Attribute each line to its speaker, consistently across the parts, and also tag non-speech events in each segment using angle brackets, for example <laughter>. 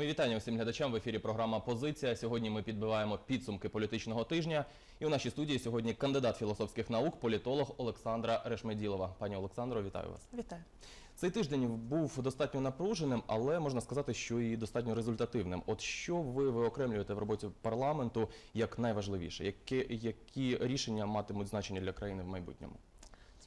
Speaker 1: Ми вітання усім глядачам в ефірі. Програма Позиція. Сьогодні ми підбиваємо підсумки політичного тижня. І у нашій студії сьогодні кандидат філософських наук, політолог Олександра Решмеділова. Пані Олександро, вітаю вас.
Speaker 2: Вітаю.
Speaker 1: Цей тиждень був достатньо напруженим, але можна сказати, що і достатньо результативним. От що ви виокремлюєте в роботі парламенту як найважливіше? Які, які рішення матимуть значення для країни в майбутньому?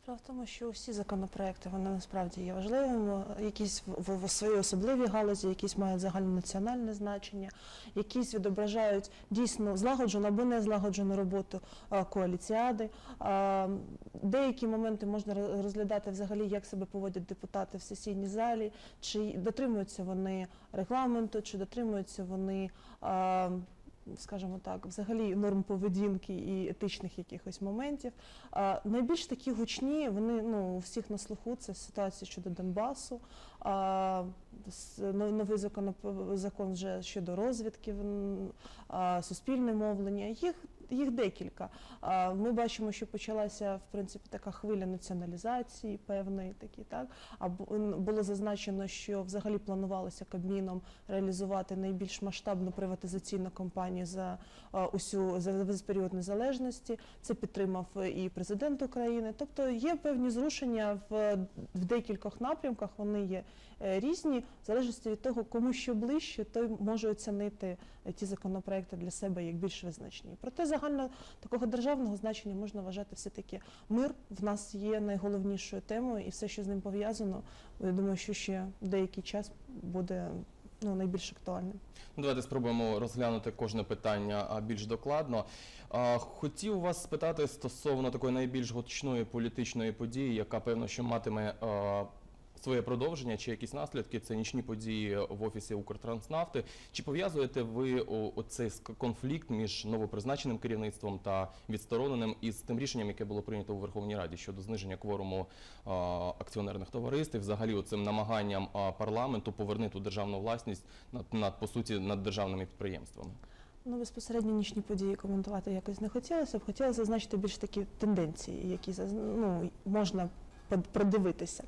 Speaker 2: Справа в тому, що всі законопроекти вони насправді є важливими. Якісь в, своїй особливій галузі, якісь мають загальнонаціональне значення, якісь відображають дійсно злагоджену або не злагоджену роботу коаліціади. Деякі моменти можна роз- розглядати взагалі, як себе поводять депутати в сесійній залі, чи дотримуються вони регламенту, чи дотримуються вони. Скажімо так, взагалі норм поведінки і етичних якихось моментів. Найбільш такі гучні, вони ну у всіх на слуху. Це ситуація щодо Донбасу. Новий закон, закон вже щодо розвідки, суспільне мовлення. Їх їх декілька. Ми бачимо, що почалася в принципі така хвиля націоналізації певної такі, так а було зазначено, що взагалі планувалося Кабміном реалізувати найбільш масштабну приватизаційну кампанію за усю за весь період незалежності. Це підтримав і президент України. Тобто є певні зрушення в, в декількох напрямках. Вони є е, різні, в залежності від того, кому що ближче, той може оцінити е, ті законопроекти для себе як більш визначні. Проте загально такого державного значення можна вважати все таки мир в нас є найголовнішою темою, і все, що з ним пов'язано, я думаю, що ще деякий час буде ну найбільш актуальним.
Speaker 1: Ну, Давайте спробуємо розглянути кожне питання більш докладно. Хотів вас спитати стосовно такої найбільш гучної політичної події, яка певно, що матиме своє продовження чи якісь наслідки. Це нічні події в офісі Укртранснафти. Чи пов'язуєте ви оцей конфлікт між новопризначеним керівництвом та відстороненим із тим рішенням, яке було прийнято у Верховній Раді щодо зниження кворуму акціонерних товариств, і взагалі цим намаганням парламенту повернути державну власність над, над по суті над державними підприємствами?
Speaker 2: Ну, безпосередньо нічні події коментувати якось не хотілося б. Хотілося зазначити більш такі тенденції, які ну, можна продивитися.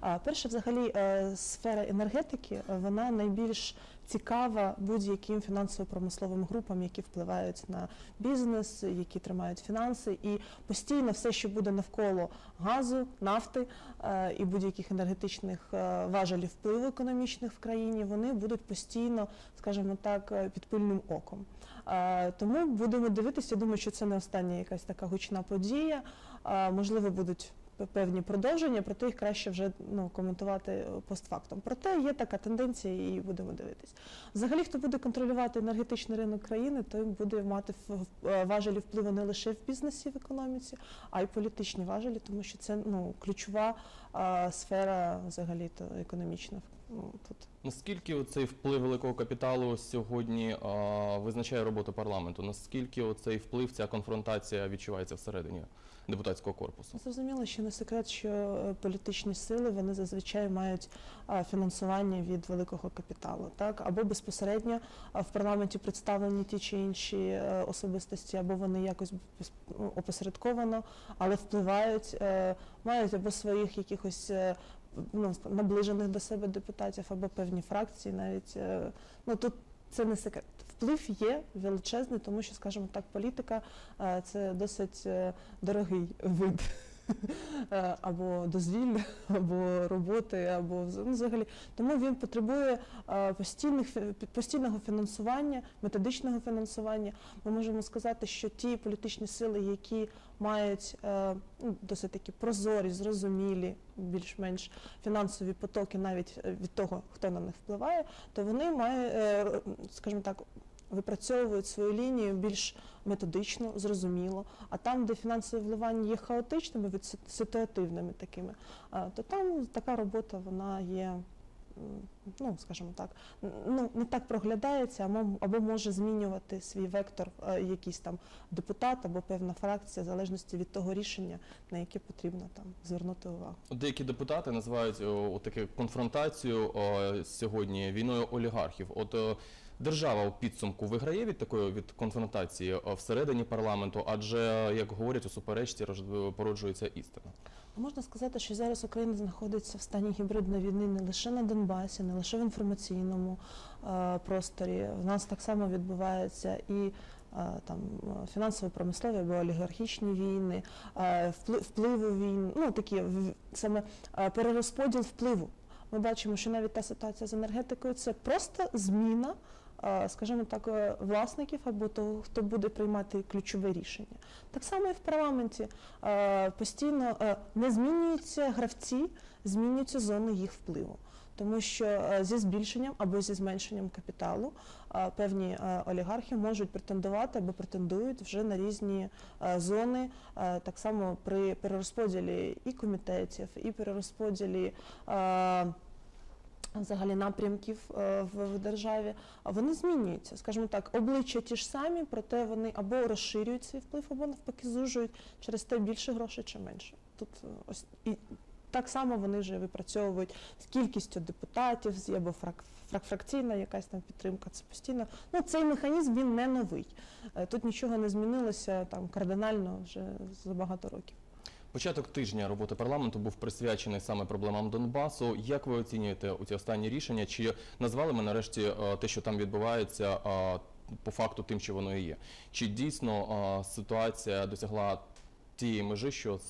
Speaker 2: А, перше, взагалі, е, сфера енергетики е, вона найбільш цікава будь-яким фінансово-промисловим групам, які впливають на бізнес, які тримають фінанси, і постійно все, що буде навколо газу, нафти е, і будь-яких енергетичних важелів впливу економічних в країні, вони будуть постійно, скажімо так, під пильним оком. Тому будемо дивитися. Думаю, що це не остання якась така гучна подія. Можливо, будуть певні продовження, проте їх краще вже ну, коментувати е, постфактом. Проте є така тенденція, і будемо дивитись. Взагалі, хто буде контролювати енергетичний ринок країни, той буде мати е, важелі впливу не лише в бізнесі, в економіці, а й політичні важелі, тому що це ну, ключова е, сфера взагалі то економічна. Ну, тут.
Speaker 1: Наскільки цей вплив великого капіталу сьогодні а, визначає роботу парламенту? Наскільки оцей вплив, ця конфронтація відчувається всередині депутатського корпусу?
Speaker 2: Зрозуміло, що не секрет, що е, політичні сили вони зазвичай мають фінансування від великого капіталу, так або безпосередньо в парламенті представлені ті чи інші е, особистості, або вони якось ну, опосередковано, але впливають, е, мають або своїх якихось. Ну, наближених до себе депутатів або певні фракції, навіть ну тут це не секрет. Вплив є величезний, тому що, скажімо так, політика е, це досить е, дорогий вид або дозвілля, або роботи, або ну, взагалі. Тому він потребує постійних постійного фінансування, методичного фінансування. Ми можемо сказати, що ті політичні сили, які мають е, ну, досить такі прозорі, зрозумілі, більш-менш фінансові потоки, навіть від того, хто на них впливає, то вони мають, е, скажімо так, випрацьовують свою лінію більш методично, зрозуміло. А там, де фінансові вливання є хаотичними, ситуативними такими, то там така робота вона є. Ну, скажімо так, ну не так проглядається, або, може змінювати свій вектор е, якийсь там депутат або певна фракція, в залежності від того рішення, на яке потрібно там звернути увагу.
Speaker 1: Деякі депутати називають таку конфронтацію о, сьогодні війною олігархів. От о, держава у підсумку виграє від такої від конфронтації всередині парламенту, адже як говорять у суперечці рож- породжується істина.
Speaker 2: Можна сказати, що зараз Україна знаходиться в стані гібридної війни не лише на Донбасі, не лише в інформаційному, е, просторі. В нас так само відбувається і е, там е, фінансово-промислові або олігархічні війни, е, впли- впливу війн, ну такі саме е, перерозподіл впливу. Ми бачимо, що навіть та ситуація з енергетикою це просто зміна, е, скажімо так, е, власників або того, хто буде приймати ключове рішення. Так само і в парламенті е, постійно е, не змінюються гравці, змінюються зони їх впливу. Тому що е, зі збільшенням або зі зменшенням капіталу е, певні е, олігархи можуть претендувати або претендують вже на різні е, зони, е, так само при перерозподілі і комітетів, і перерозподілі. Взагалі напрямків е, в, державі, вони змінюються, скажімо так, обличчя ті ж самі, проте вони або розширюють свій вплив, або навпаки зужують через те більше грошей чи менше. Тут е, ось і так само вони вже випрацьовують з кількістю депутатів, або фрак, фракційна якась там підтримка. Це постійно. Ну цей механізм він не новий. Е, Тут нічого не змінилося там кардинально вже за багато років.
Speaker 1: Початок тижня роботи парламенту був присвячений саме проблемам Донбасу. Як ви оцінюєте ці останні рішення? Чи назвали ми нарешті е, те, що там відбувається, е, по факту тим, що воно і є? Чи дійсно е, ситуація досягла тієї межі, що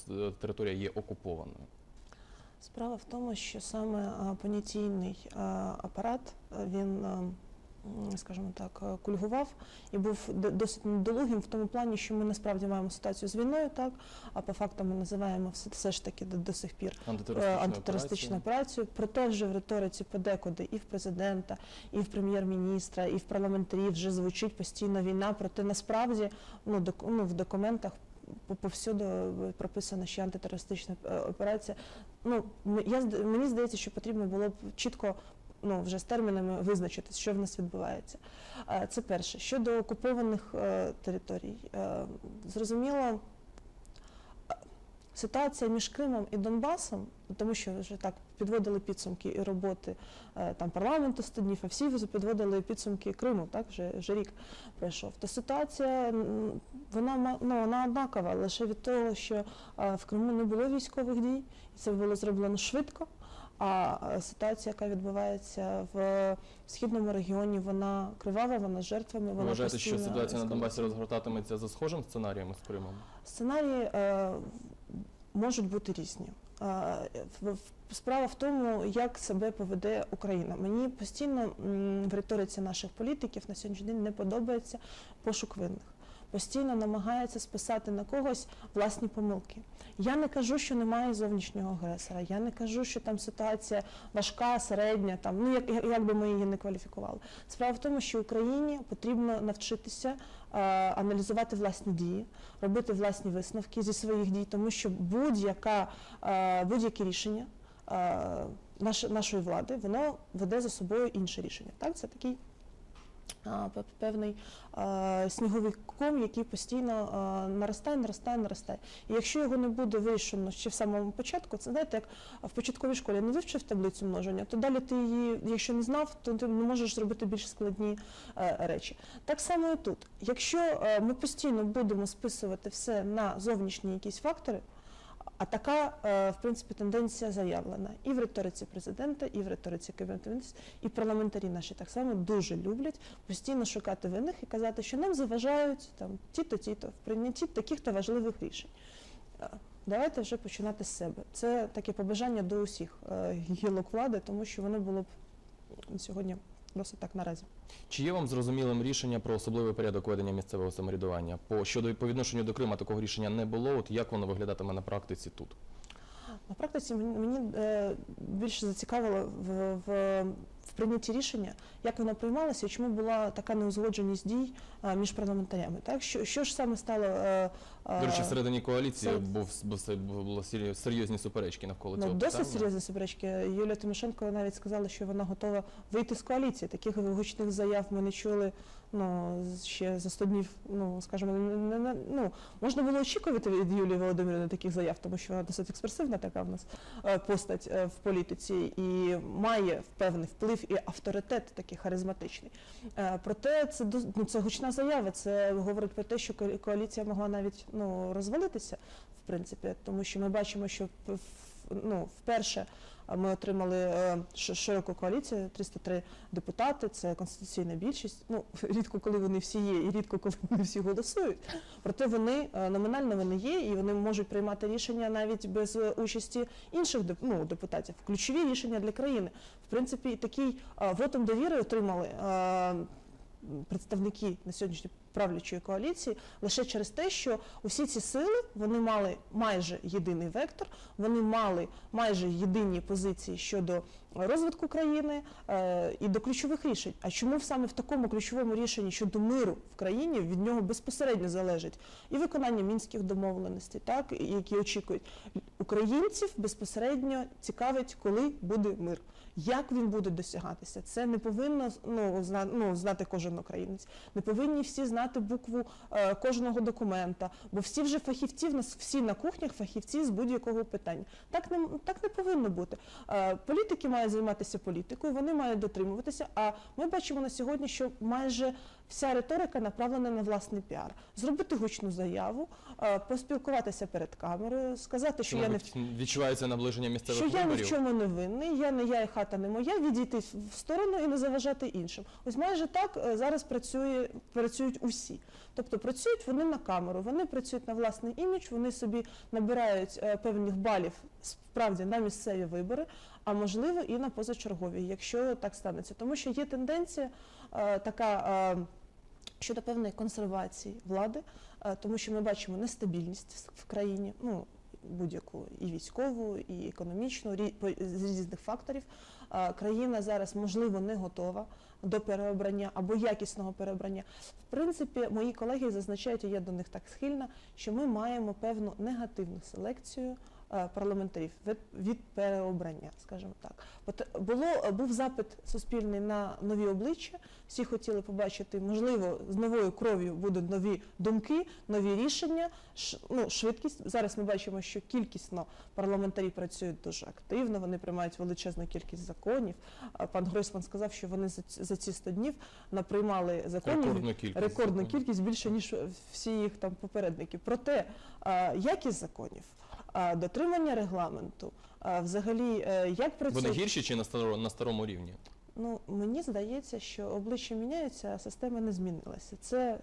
Speaker 1: територія є окупованою?
Speaker 2: Справа в тому, що саме понятійний апарат він, скажімо так, кульгував і був досить недолугим в тому плані, що ми насправді маємо ситуацію з війною, так а по факту ми називаємо все, все ж таки до, до сих пір е,
Speaker 1: Антитерористична
Speaker 2: антитерористичну операцію. Проте вже в риториці подекуди і в президента, і в прем'єр-міністра, і в парламентарів вже звучить постійно війна. Проте насправді ну, док, ну в документах по- повсюду прописано, що антитерористична е, операція. Ну я мені здається, що потрібно було б чітко. Ну, вже з термінами визначити, що в нас відбувається. Е, Це перше. Щодо окупованих е, територій, е, зрозуміло, ситуація між Кримом і Донбасом, тому що вже так підводили підсумки і роботи там парламенту 100 днів, а всі вже підводили підсумки Криму, так вже, вже рік пройшов. То ситуація вона ну, вона однакова лише від того, що в Криму не було військових дій, і це було зроблено швидко. А ситуація, яка відбувається в східному регіоні, вона кривава, вона з жертвами. Вона
Speaker 1: вважаєте, що ситуація на. Донбасі розгортатиметься за схожим сценарієм з Кримом?
Speaker 2: Сценарії е, можуть бути різні. Е, Справа в тому, як себе поведе Україна. Мені постійно в риториці наших політиків на сьогоднішній день не подобається пошук винних. Постійно намагається списати на когось власні помилки. Я не кажу, що немає зовнішнього агресора. Я не кажу, що там ситуація важка, середня, там ну як, як би ми її не кваліфікували. Справа в тому, що Україні потрібно навчитися е, аналізувати власні дії, робити власні висновки зі своїх дій, тому що будь-яка е, будь-яке рішення е, нашої влади воно веде за собою інше рішення. Так, це такий. Певний сніговий ком, який постійно наростає, наростає, наростає. І якщо його не буде вирішено ще в самому початку, це знаєте, як в початковій школі не вивчив таблицю множення, то далі ти її, якщо не знав, то ти не можеш зробити більш складні е, речі. Так само і тут. Якщо е, ми постійно будемо списувати все на зовнішні якісь фактори, а така, е, в принципі, тенденція заявлена і в риториці президента, і в риториці Кабінету міністрів, і парламентарі наші так само дуже люблять постійно шукати винних і казати, що нам заважають там ті-то, ті-то в прийнятті таких-то важливих рішень. Е, Давайте вже починати з себе. Це таке побажання до усіх е, гілок влади, тому що воно було б сьогодні досить так наразі.
Speaker 1: Чи є вам зрозумілим рішення про особливий порядок ведення місцевого самоврядування? По щодо по відношенню до Крима такого рішення не було. От як воно виглядатиме на практиці тут?
Speaker 2: На практиці мені, е, більше зацікавило в, в, в прийнятті рішення, як воно приймалося і чому була така неузгодженість дій е, між парламентарями. Так? Що, що ж саме стало. Е, е,
Speaker 1: До речі, всередині коаліції
Speaker 2: серед-
Speaker 1: був, був, було серйозні суперечки навколо
Speaker 2: Ну,
Speaker 1: цього
Speaker 2: досить
Speaker 1: питання.
Speaker 2: серйозні суперечки. Юлія Тимошенко навіть сказала, що вона готова вийти з коаліції. Таких гучних заяв ми не чули ну, ще за 100 днів, ну, скажімо, не, ну, можна було очікувати від Юлії Володимирівни таких заяв, тому що вона досить експресивна така в нас е, постать е, в політиці і має певний вплив і авторитет такий харизматичний. Е, Проте це, ну, це гучна заява, це говорить про те, що коаліція могла навіть ну, розвалитися, в принципі, тому що ми бачимо, що ну, вперше ми отримали е, широку коаліцію, 303 депутати, це конституційна більшість. Ну, <laughs> рідко коли вони всі є, і рідко коли вони всі голосують. Проте вони е, номінально вони є, і вони можуть приймати рішення навіть без е, участі інших ну, депутатів. Ключові рішення для країни. В принципі, такий вотом довіри отримали. Представники на сьогоднішній правлячої коаліції лише через те, що усі ці сили вони мали майже єдиний вектор, вони мали майже єдині позиції щодо розвитку країни е, і до ключових рішень. А чому саме в такому ключовому рішенні щодо миру в країні від нього безпосередньо залежить і виконання мінських домовленостей, так які очікують українців безпосередньо цікавить, коли буде мир. Як він буде досягатися? Це не повинно ну, зна, ну, знати кожен українець. Не повинні всі знати букву е, кожного документа, бо всі вже фахівці в нас всі на кухнях фахівці з будь-якого питання. Так не так не повинно бути. Е, політики мають займатися політикою, вони мають дотримуватися. А ми бачимо на сьогодні, що майже вся риторика направлена на власний піар. Зробити гучну заяву, е, поспілкуватися перед камерою, сказати, що
Speaker 1: Що,
Speaker 2: я не
Speaker 1: відчувається наближення місцевих
Speaker 2: що я ні в чому не винний, я не я і хата не моя, відійти в сторону і не заважати іншим. Ось майже так е, зараз працює, працюють усі. Тобто працюють вони на камеру, вони працюють на власний імідж, вони собі набирають е, певних балів справді на місцеві вибори, а можливо і на позачергові, якщо так станеться. Тому що є тенденція е, така. Щодо певної консервації влади, е, тому що ми бачимо нестабільність в країні, ну будь-яку і військову, і економічну, з різних факторів. Е, Країна зараз можливо не готова до переобрання або якісного переобрання. В принципі, мої колеги зазначають, і я до них так схильна, що ми маємо певну негативну селекцію парламентарів від, від переобрання, скажімо так. От було був запит суспільний на нові обличчя. Всі хотіли побачити, можливо, з новою кров'ю будуть нові думки, нові рішення. Ш, ну, швидкість зараз ми бачимо, що кількісно парламентарі працюють дуже активно. Вони приймають величезну кількість законів. Пан Гройсман сказав, що вони за, ці- за ці 100 днів наприймали законів
Speaker 1: Рекордну кількість.
Speaker 2: рекордну кількість більше ніж всі їх там попередники. Проте якість законів, дотримання регламенту, а, взагалі як працює...
Speaker 1: Вони гірші чи на старо- на старому рівні?
Speaker 2: Ну, мені здається, що обличчя міняються, а система не змінилася. Це,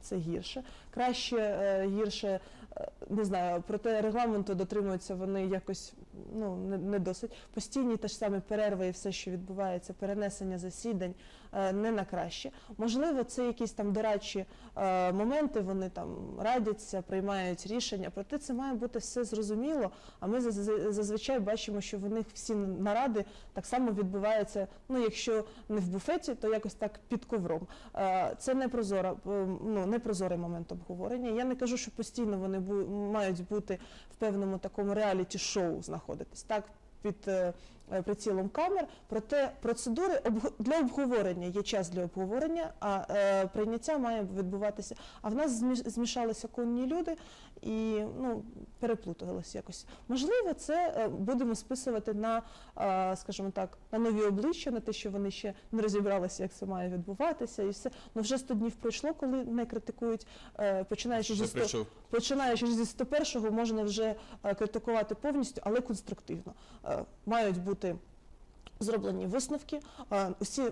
Speaker 2: це гірше. Краще, е, гірше, е, не знаю, проте регламенту дотримуються вони якось ну, не, не досить. Постійні те ж саме перерви і все, що відбувається, перенесення засідань е, не на краще. Можливо, це якісь там дорадчі е, моменти, вони там радяться, приймають рішення. Проте це має бути все зрозуміло. А ми заз- зазвичай бачимо, що в них всі наради так само відбуваються. Ну, якщо не в буфеті, то якось так під ковром. Е, Це не прозора, ну не прозорий момент обговорення. Я не кажу, що постійно вони мають бути в певному такому реаліті-шоу знаходитись. Так під е, е, прицілом камер, проте процедури для обговорення є час для обговорення, а е, прийняття має відбуватися. А в нас зміш- змішалися конні люди і ну переплуталися якось. Можливо, це е, будемо списувати на, е, скажімо так, на нові обличчя, на те, що вони ще не розібралися, як це має відбуватися, і все. Ну вже 100 днів пройшло, коли не критикують, е, починаючи зі
Speaker 1: Ще
Speaker 2: 100, починаючи зі 101-го, можна вже критикувати повністю, але конструктивно. Мають бути зроблені висновки. Усі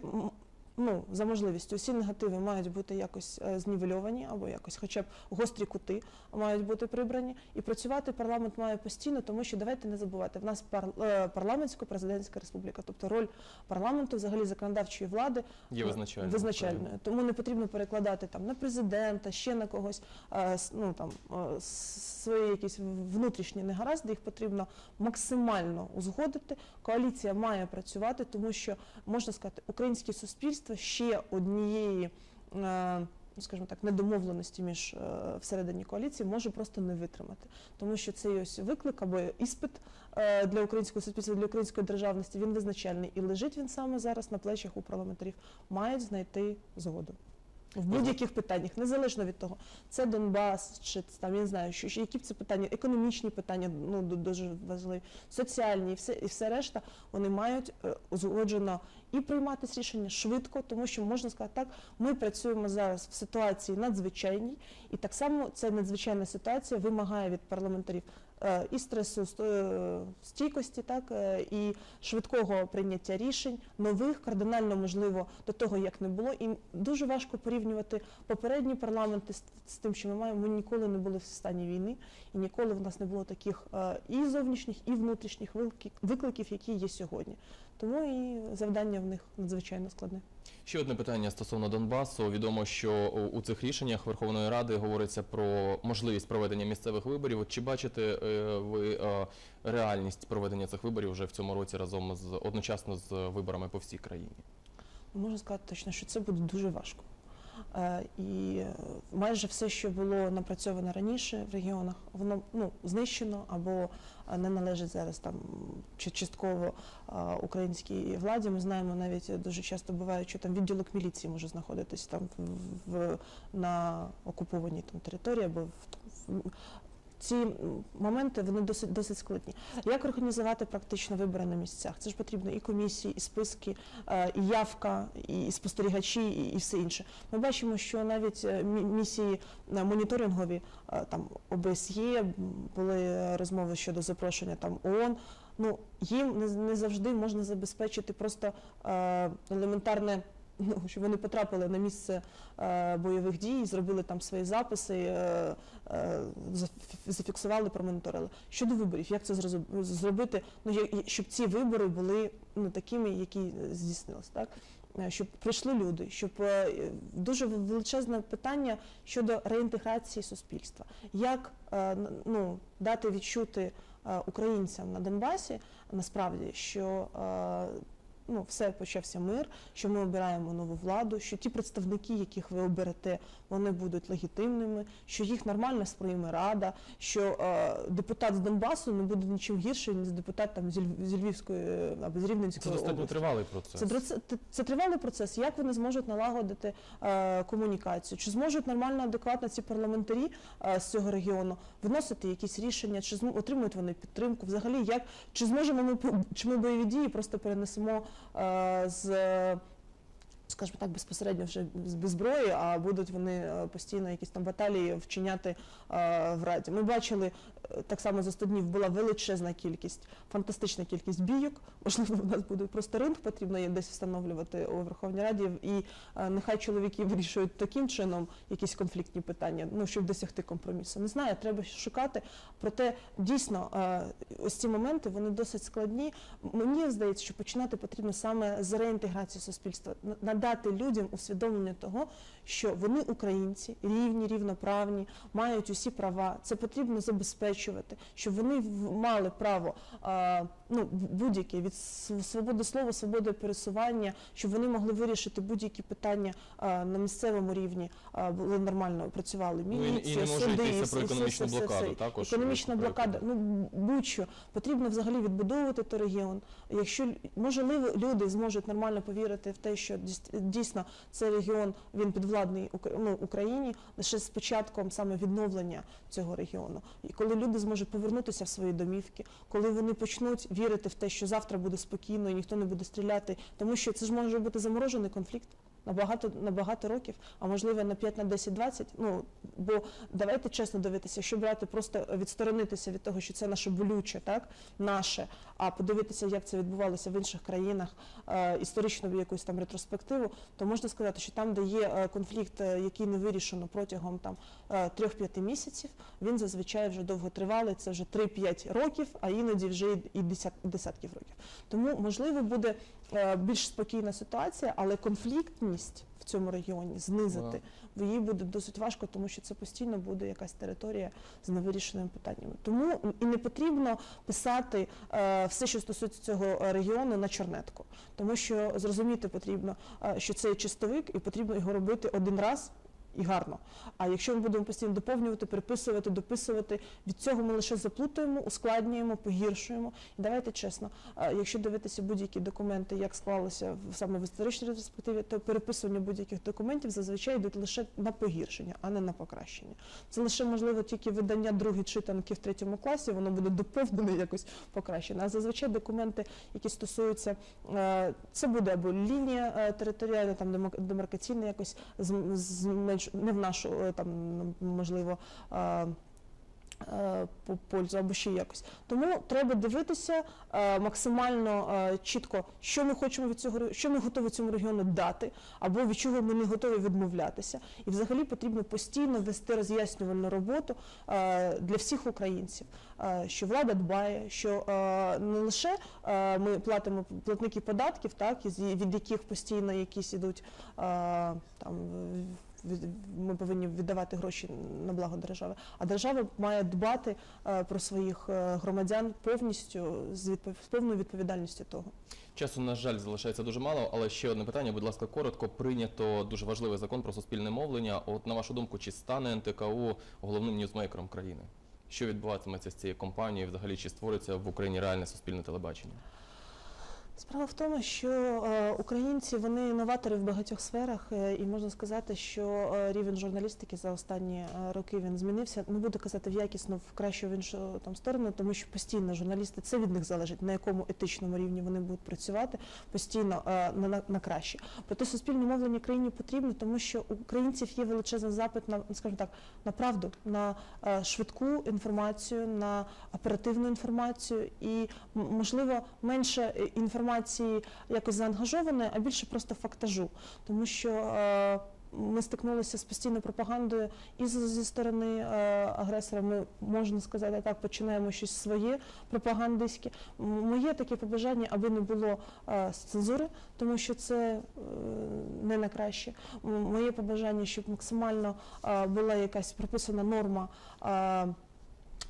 Speaker 2: ну, за можливістю, усі негативи мають бути якось е, знівельовані або якось, хоча б гострі кути мають бути прибрані. І працювати парламент має постійно, тому що давайте не забувати, в нас е, парламентсько-президентська республіка, тобто роль парламенту, взагалі законодавчої влади
Speaker 1: є
Speaker 2: Ну,
Speaker 1: визначальною.
Speaker 2: визначальною. Тому не потрібно перекладати там на президента, ще на когось е, ну, там, свої якісь внутрішні негаразди, їх потрібно максимально узгодити. Коаліція має працювати, тому що можна сказати, українське суспільство ще однієї. е, ну, Скажімо так, недомовленості між е, всередині коаліції може просто не витримати, тому що цей ось виклик або іспит е, для українського суспільства, для української державності він визначальний і лежить він саме зараз на плечах у парламентарів мають знайти згоду. В будь-яких питаннях, незалежно від того, це Донбас, чи там я не знаю, що, які б це питання, економічні питання, ну дуже важливі, соціальні, і все і все решта, вони мають е, узгоджено і прийматися рішення швидко, тому що можна сказати так, ми працюємо зараз в ситуації надзвичайній, і так само ця надзвичайна ситуація вимагає від парламентарів і стресу е, стійкості, так е, і швидкого прийняття рішень, нових, кардинально можливо до того, як не було. І дуже важко порівнювати попередні парламенти з, тим, що ми маємо. Ми ніколи не були в стані війни, і ніколи в нас не було таких е, і зовнішніх, і внутрішніх викликів, які є сьогодні. Тому і завдання в них надзвичайно складне.
Speaker 1: Ще одне питання стосовно Донбасу. Відомо, що у- цих рішеннях Верховної Ради говориться про можливість проведення місцевих виборів. Чи бачите е, ви е, реальність проведення цих виборів вже в цьому році разом з одночасно з виборами по всій країні?
Speaker 2: Можна сказати точно, що це буде дуже важко. Е, І майже все, що було напрацьовано раніше в регіонах, воно ну, знищено або е, не належить зараз там чи частково е, українській владі. Ми знаємо навіть дуже часто буває, що там відділок міліції може знаходитись там в, на окупованій там території або в ці моменти вони досить досить складні. Як організувати практично вибори на місцях? Це ж потрібно і комісії, і списки, е, і явка, і спостерігачі, і, все інше. Ми бачимо, що навіть е, місії е, моніторингові там ОБСЄ були розмови щодо запрошення там ООН. Ну їм не, завжди можна забезпечити просто елементарне. Ну, щоб вони потрапили на місце е, бойових дій, зробили там свої записи, е, е, зафіксували, промоніторили. Щодо виборів, як це зробити, ну я- щоб ці вибори були ну такими, які здійснились, так? Щоб прийшли люди, щоб дуже величезне питання щодо реінтеграції суспільства. Як ну, дати відчути українцям на Донбасі насправді, що ну, все почався мир, що ми обираємо нову владу, що ті представники, яких ви оберете, вони будуть легітимними, що їх нормально сприйме рада, що е, депутат з Донбасу не буде нічим гіршим, ніж депутат там зі зі Львівської е, або з
Speaker 1: Це
Speaker 2: Рівненської
Speaker 1: достатньо
Speaker 2: області.
Speaker 1: тривалий процес.
Speaker 2: Це, це, це тривалий процес. Як вони зможуть налагодити е, комунікацію? Чи зможуть нормально, адекватно ці парламентарі е, з цього регіону виносити якісь рішення? Чи зм- отримують вони підтримку? Взагалі, як чи зможемо ми чи ми бойові дії просто перенесемо з. Скажімо так, безпосередньо вже без зброї, а будуть вони е, постійно якісь там баталії вчиняти е, в раді. Ми бачили е, так само за 100 днів була величезна кількість, фантастична кількість бійок. Можливо, в нас буде просто ринг, потрібно її десь встановлювати у Верховній Раді, і нехай чоловіки вирішують таким чином якісь конфліктні питання, ну щоб досягти компромісу. Не знаю, треба шукати. Проте дійсно ось ці моменти вони досить складні. Мені здається, що починати потрібно саме з реінтеграції суспільства, надати людям усвідомлення того, що вони українці, рівні, рівноправні, мають усі права. Це потрібно забезпечувати, щоб вони мали право ну, будь-яке від свободи слова, свободи пересування, щоб вони могли вирішити будь-які питання на місцевому рівні, були нормально працювали
Speaker 1: Ну, і- і
Speaker 2: міліція,
Speaker 1: не
Speaker 2: суди,
Speaker 1: йтися
Speaker 2: все- все- все-
Speaker 1: також
Speaker 2: Економічна блокада, ну будь-що потрібно взагалі відбудовувати той регіон. Якщо можливо люди зможуть нормально повірити в те, що дійс- дійсно цей регіон він підвладний ну, Україні лише з початком саме відновлення цього регіону. І коли люди зможуть повернутися в свої домівки, коли вони почнуть вірити в те, що завтра буде спокійно і ніхто не буде стріляти, тому що це ж може бути заморожений конфлікт. На багато, на багато років, а можливо на 5, на 10, 20. Ну бо давайте чесно дивитися, що брати, просто відсторонитися від того, що це наше болюче, так наше, а подивитися, як це відбувалося в інших країнах, е, історичну якусь там ретроспективу, то можна сказати, що там, де є е, конфлікт, е, який не вирішено протягом там е, 3-5 місяців, він зазвичай вже довготривалий, це вже 3-5 років, а іноді вже і- десятків років. Тому можливо буде е, більш спокійна ситуація, але конфліктність в цьому регіоні знизити бо її буде досить важко, тому що це постійно буде якась територія з невирішеними питаннями. Тому і не потрібно писати е, все, що стосується цього регіону, на чорнетку, тому що зрозуміти потрібно, е, що це чистовик, і потрібно його робити один раз. І гарно. А якщо ми будемо постійно доповнювати, переписувати, дописувати, від цього ми лише заплутуємо, ускладнюємо, погіршуємо. І давайте чесно, якщо дивитися будь-які документи, як склалося саме в історичній ретроспективі, то переписування будь-яких документів зазвичай йдуть лише на погіршення, а не на покращення. Це лише можливо тільки видання другої читанки в третьому класі, воно буде доповнене якось покращене. А зазвичай документи, які стосуються, е, це буде або лінія е, територіальна, там демаркаційна якось зм- не в нашу е, там можливо. е, е, по пользу або ще якось. Тому треба дивитися максимально чітко, що ми хочемо від цього що ми готові цьому регіону дати, або від чого ми не готові відмовлятися. І взагалі потрібно постійно вести роз'яснювальну роботу для всіх українців, що влада дбає, що не лише ми платимо платники податків, так від яких постійно якісь ідуть там. Ми повинні віддавати гроші на благо держави. А держава має дбати е, про своїх е, громадян повністю з повною відповідальністю того.
Speaker 1: Часу, на жаль, залишається дуже мало, але ще одне питання, будь ласка, коротко. Прийнято дуже важливий закон про суспільне мовлення. От на вашу думку, чи стане НТКУ головним ньюзмейкером країни? Що відбуватиметься з цією компанією? Взагалі, чи створиться в Україні реальне суспільне телебачення?
Speaker 2: Справа в тому, що е, українці вони новатори в багатьох сферах, е, і можна сказати, що е, рівень журналістики за останні роки він змінився. Не буду казати в якісну, в кращу в іншу там сторону, тому що постійно журналісти це від них залежить, на якому етичному рівні вони будуть працювати постійно на, на, на краще. Проте суспільне мовлення країні потрібно, тому що у українців є величезний запит на, скажімо так, на правду, на швидку інформацію, на оперативну інформацію і можливо менше е, інформації якось заангажованої, а більше просто фактажу, тому що. е, Ми стикнулися з постійною пропагандою і зі сторони е, агресора. Ми можна сказати так, починаємо щось своє пропагандистське. Моє таке побажання, аби не було е, цензури, тому що це не на краще. Моє побажання, щоб максимально була якась прописана норма.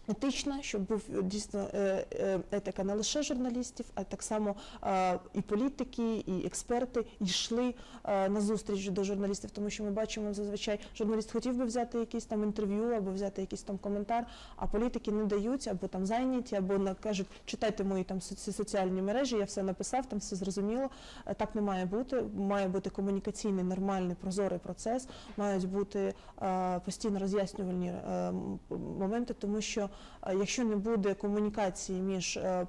Speaker 2: Етична, щоб був е, дійсно е, е, етика не лише журналістів, а так само і політики, і експерти йшли на зустріч до журналістів, тому що ми бачимо зазвичай, журналіст хотів би взяти якийсь там інтерв'ю або взяти якийсь там коментар, а політики не дають, або там зайняті, або кажуть, читайте мої там соціальні мережі, я все написав, там все зрозуміло. Так не має бути. Має бути комунікаційний, нормальний, прозорий процес, мають бути постійно роз'яснювальні моменти, тому що якщо не буде комунікації між е,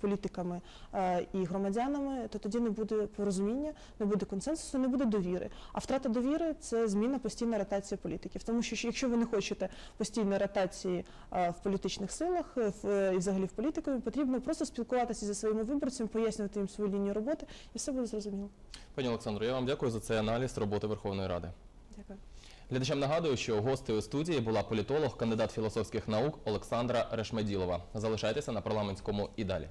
Speaker 2: політиками е, і громадянами, то тоді не буде порозуміння, не буде консенсусу, не буде довіри. А втрата довіри це зміна постійна ротація політиків. Тому що якщо ви не хочете постійної ротації е, в політичних силах е, е, і взагалі в політикові, потрібно просто спілкуватися зі своїми виборцями, пояснювати їм свою лінію роботи, і все буде зрозуміло.
Speaker 1: Пані Олександро, я вам дякую за цей аналіз роботи Верховної Ради.
Speaker 2: Дякую.
Speaker 1: Глядачам нагадую, що гостею студії була політолог, кандидат філософських наук Олександра Решмеділова. Залишайтеся на парламентському і далі.